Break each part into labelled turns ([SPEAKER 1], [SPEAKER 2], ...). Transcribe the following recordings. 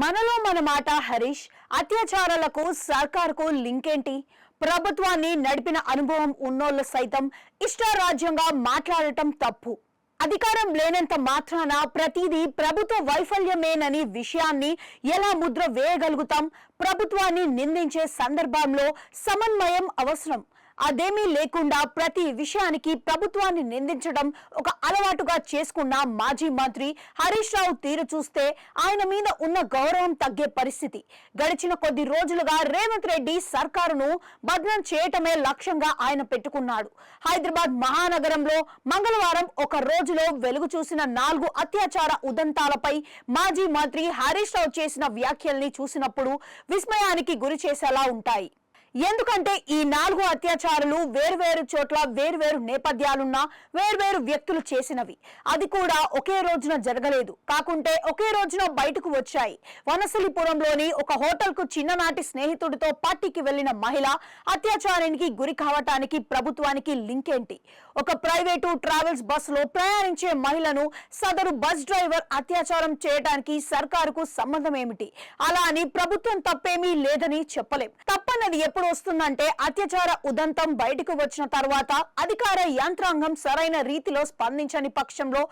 [SPEAKER 1] మనలో మన మాట హరీష్ అత్యాచారాలకు సర్కార్కు లింకేంటి? ప్రభుత్వాన్ని నడిపిన అనుభవం ఉన్నోళ్ళు సైతం ఇష్టారాజ్యంగా మాట్లాడటం తప్పు. అధికారం లేనంత మాత్రాన ప్రతిదీ ప్రభుత్వ వైఫల్యమేనని విషయాన్ని ఎలా ముద్ర వేయగలుగుతాం? ప్రభుత్వాన్ని నిందించే సందర్భంలో సమన్వయం అవసరం. అదేమీ లేకుండా ప్రతి విషయానికి ప్రభుత్వాన్ని నిందించడం ఒక అలవాటుగా చేసుకున్న మాజీ మంత్రి హరీష్ రావు తీరు చూస్తే ఆయన మీద ఉన్న గౌరవం తగ్గే పరిస్థితి. గడిచిన కొద్ది రోజులుగా రేవంత్ రెడ్డి సర్కారును భద్రం చేయటమే లక్ష్యంగా ఆయన పెట్టుకున్నాడు. హైదరాబాద్ మహానగరంలో మంగళవారం ఒక రోజులో వెలుగు చూసిన నాలుగు అత్యాచార ఉదంతాలపై మాజీ మంత్రి హరీష్ రావు చేసిన వ్యాఖ్యల్ని చూసినప్పుడు విస్మయానికి గురి చేసేలా ఉంటాయి. ఎందుకంటే ఈ నాలుగు అత్యాచారాలు వేర్వేరు చోట్ల వేర్వేరు నేపథ్యాలున్న వేర్వేరు వ్యక్తులు చేసినవి. అది కూడా ఒకే రోజున జరగలేదు. కాకుంటే ఒకే రోజున బయటకు వచ్చాయి. వనసలిపురంలోని ఒక హోటల్కు చిన్ననాటి స్నేహితుడితో పార్టీకి వెళ్ళిన మహిళ అత్యాచారానికి గురి కావటానికి ప్రభుత్వానికి లింక్ ఏంటి? ఒక ప్రైవేటు ట్రావెల్స్ బస్సులో ప్రయాణించే మహిళను సదరు బస్ డ్రైవర్ అత్యాచారం చేయడానికి సర్కారుకు సంబంధం ఏమిటి? అలా అని ప్రభుత్వం తప్పేమీ లేదని చెప్పలేం. తప్పన్నది ఎప్పుడు వస్తుందంటే అత్యాచార ఉదంతం బయటకు వచ్చిన తర్వాత అధికార యంత్రాంగం సరైన రీతిలో స్పందించని పక్షంలో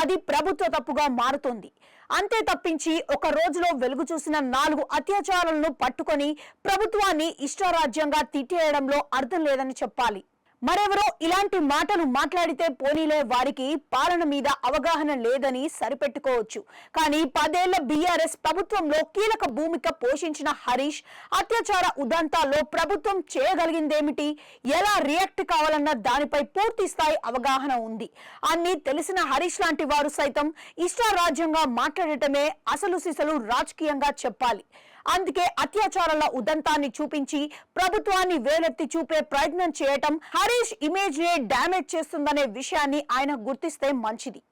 [SPEAKER 1] అది ప్రభుత్వ తప్పుగా మారుతుంది. అంతే తప్పించి ఒక రోజులో వెలుగు చూసిన నాలుగు అత్యాచారాలను పట్టుకొని ప్రభుత్వాన్ని ఇష్టారాజ్యంగా తిట్టేయడంలో అర్థం లేదని చెప్పాలి. మరెవరో ఇలాంటి మాటలు మాట్లాడితే పోనీలే వారికి పాలన మీద అవగాహన లేదని సరిపెట్టుకోవచ్చు. కానీ పదేళ్ళ బీఆర్ఎస్ ప్రభుత్వంలో కీలక భూమిక పోషించిన హరీష్ అత్యాచార ఉదంతాల్లో ప్రభుత్వం చేయగలిగిందేమిటి ఎలా రియాక్ట్ కావాలన్న దానిపై పూర్తి స్థాయి అవగాహన ఉంది. అన్ని తెలిసిన హరీష్ లాంటి వారు సైతం ఇష్టారాజ్యంగా మాట్లాడటమే అసలు సిసలు రాజకీయంగా చెప్పాలి. అందుకే అత్యాచారాల ఉదంతాన్ని చూపించి ప్రభుత్వాన్ని వేలెత్తి చూపే ప్రయత్నం చేయటం హరీష్ ఇమేజ్ నే డ్యామేజ్ చేస్తుందనే విషయాన్ని ఆయన గుర్తిస్తే మంచిది.